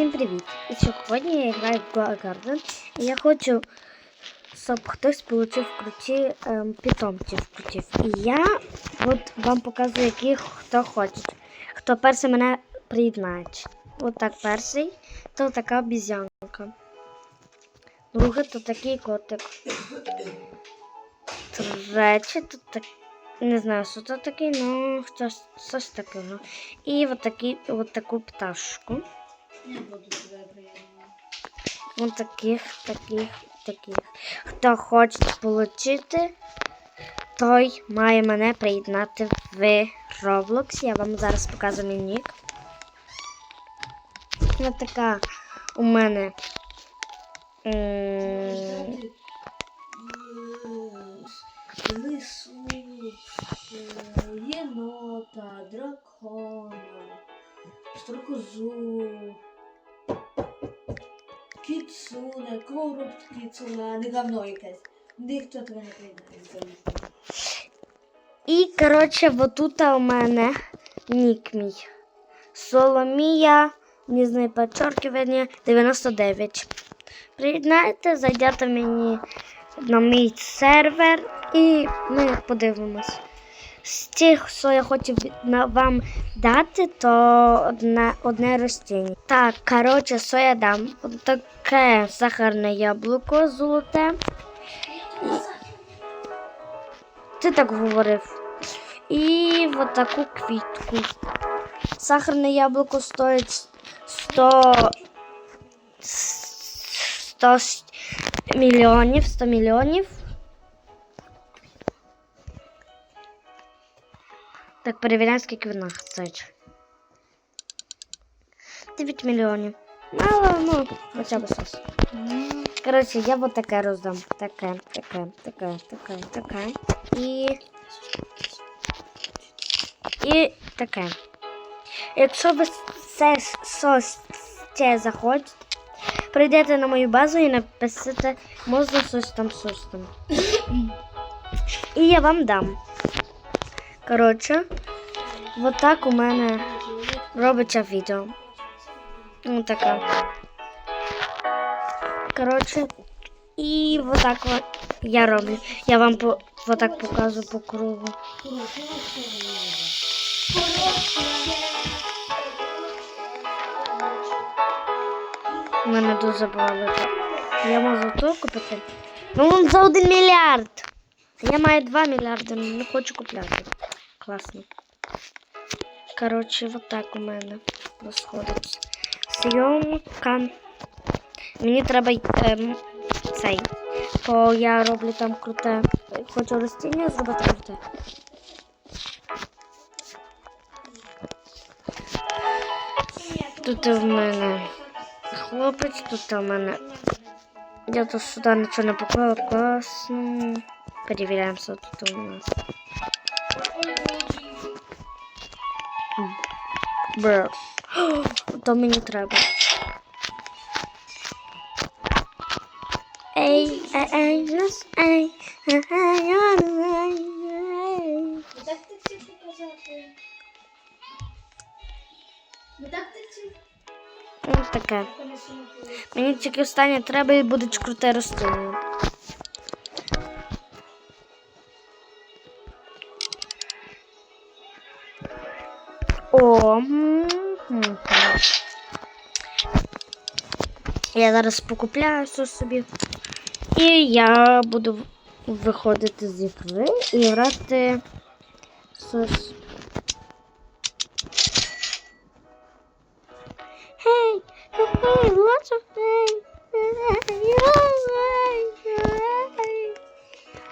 Всім привіт! І сьогодні я граю в Go Garden. І я хочу, щоб хтось отримав круті ем, питомців крутів. І я от вам показую, яких хто хоче. Хто перший мене приєднає. От так перший, то така обізянка. Другий то такий котик. Третій то так. Не знаю, що це таке, ну щось, щось таке. ну. І от, такий, от таку пташку. Не буду тебе приємно. Ось таких, таких, таких. Хто хоче отримати, той має мене приєднати в Roblox. Я вам зараз покажу мій нік. Ось така у мене. м, Лису, е, єнота, дракона, строкозу, кіцуне, короб кіцуне, не говно якесь. Ніхто тебе не приєднає. І, коротше, отут у мене нік мій. Соломія, не знаю, підчоркування 99. Приєднайте, зайдете мені на мій сервер і ми подивимось. З тих, що я хотів вам дати, то одне, одне ростіння. Так, коротше, що я дам? Таке сахарне яблуко золоте. Ти так говорив. І от таку квітку. Сахарне яблуко стоїть 100, 100 мільйонів, 100 мільйонів. Так, перевіряємо, скільки в нас 9 мільйонів. Мало, ну, хоча б щось. Коротше, я вот таке роздам. Таке, таке, таке, таке, таке. І. І таке. Якщо ви це щось це захочете, прийдете на мою базу і напишете, можна щось там, щось там. І я вам дам. Коротше, вот так у мене робиться відео. Ось така. Коротше, і вот так от я роблю. Я вам по, так показую по кругу. У мене дуже велика. Я можу то купити. Ну він за один мільярд. Я маю 2 мільярди, не хочу купляти. Класно. Коротше, вот так у мене розходиться. Зйомка. Мені треба ем, цей. То я роблю там круте. Хочу ростіння зробити круте. Тут в мене хлопець, тут у мене. Я тут сюди нічого не поклала, класно. Перевіряємо, що тут у нас. Бр. То мені треба. Ей, ей, ей, just ей, ей, ей, ей. Так ти показати. Ну так ти хотів. Ось таке. Мені тільки останнє треба і буде круте рослиння. Я зараз покупляю все собі. І я буду виходити з ігри і грати things.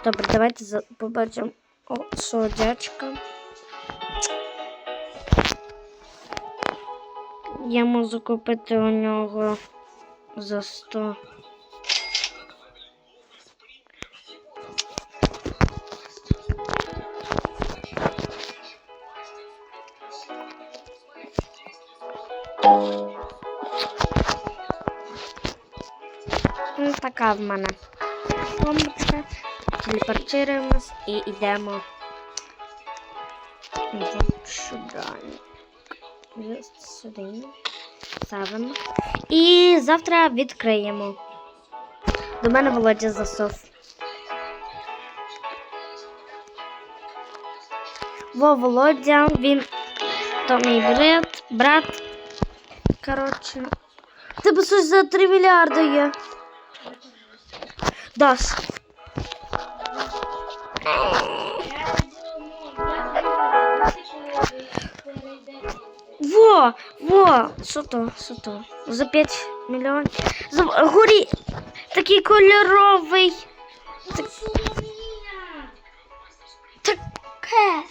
Добре, давайте побачимо О, що дядька. Я можу купити у нього за 100. Ну, така в мене бомбочка. Телепортуємось і йдемо сюди. Сюди. поставимо. І завтра відкриємо. До мене Володя засов. Во Володя, він то мій брат, брат. Коротше. Тебе щось за 3 мільярди є. Даш. Во, во, що то, що то? За 5 мільйонів. За горі такий кольоровий. Соломія! Таке.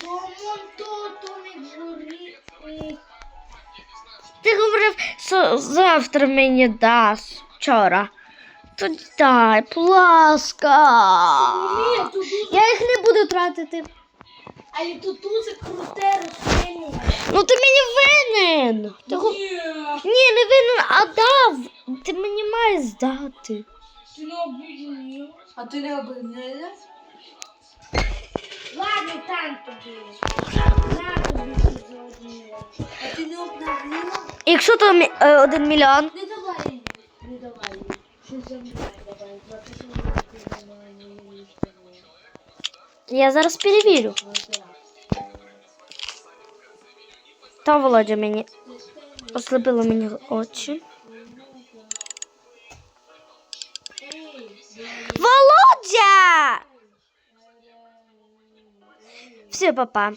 Ти говорив, що завтра мені дасть вчора. То дай, будь ласка. Я їх не буду тратити. Але тут дуже круте рослиння. Ну ти мені винен. Ти го- Ні, Ні, не винен, а дав. Ти мені маєш здати. ти не обіднів. А ти не обіднила? Ладно, там тобі. На тобі сьогодні. А ти не обнарила? Якщо то мі- е, один мільйон, Не давай, не давай. Що за мною давай? Запиши мені я зараз перевірю. Та Володя мені ослабила мені очі. Володя! Все, папа.